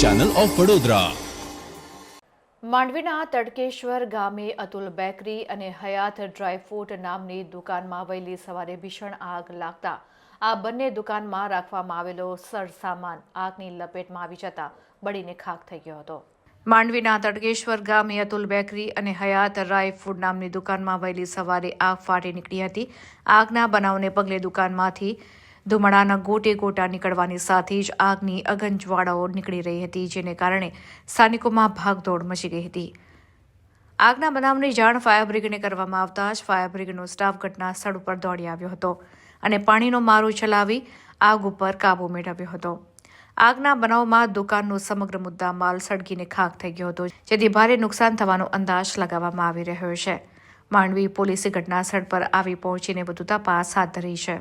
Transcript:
Channel of Vadodara માંડવીના તડકેશ્વર ગામે Atul bakery અને હયાત ડ્રાયફ્રૂટ નામની દુકાનમાં વહેલી સવારે ભીષણ આગ લાગતા આ બંને દુકાનમાં રાખવામાં આવેલો સરસામાન આગની લપેટમાં આવી જતા બળીને ખાખ થઈ ગયો હતો. માંડવીના તડકેશ્વર ગામે અતુલ બેકરી અને હયાત ડ્રાય ફૂડ નામની દુકાનમાં વહેલી સવારે આગ ફાટી નીકળી હતી. આગના બનાવને પગલે દુકાનમાંથી ધુમાડાના ગોટે ગોટા નીકળવાની સાથે જ આગની અગનજવાળાઓ નીકળી રહી હતી, જેને કારણે સ્થાનિકોમાં ભાગદોડ મચી ગઈ હતી. આગના બનાવની જાણ ફાયર બ્રિગેડને કરવામાં આવતા જ ફાયર બ્રિગેડનો સ્ટાફ ઘટના સ્થળ ઉપર દોડી આવ્યો હતો અને પાણીનો મારો ચલાવી આગ ઉપર કાબુ મેળવ્યો હતો. આગના બનાવમાં દુકાનનો સમગ્ર મુદ્દા માલ સળગીને ખાક થઈ ગયો હતો, જેથી ભારે નુકસાન થવાનો અંદાજ લગાવવામાં આવી રહ્યો છે. માંડવી પોલીસે ઘટના સ્થળ પર આવી પહોંચીને વધુ તપાસ હાથ ધરી છે.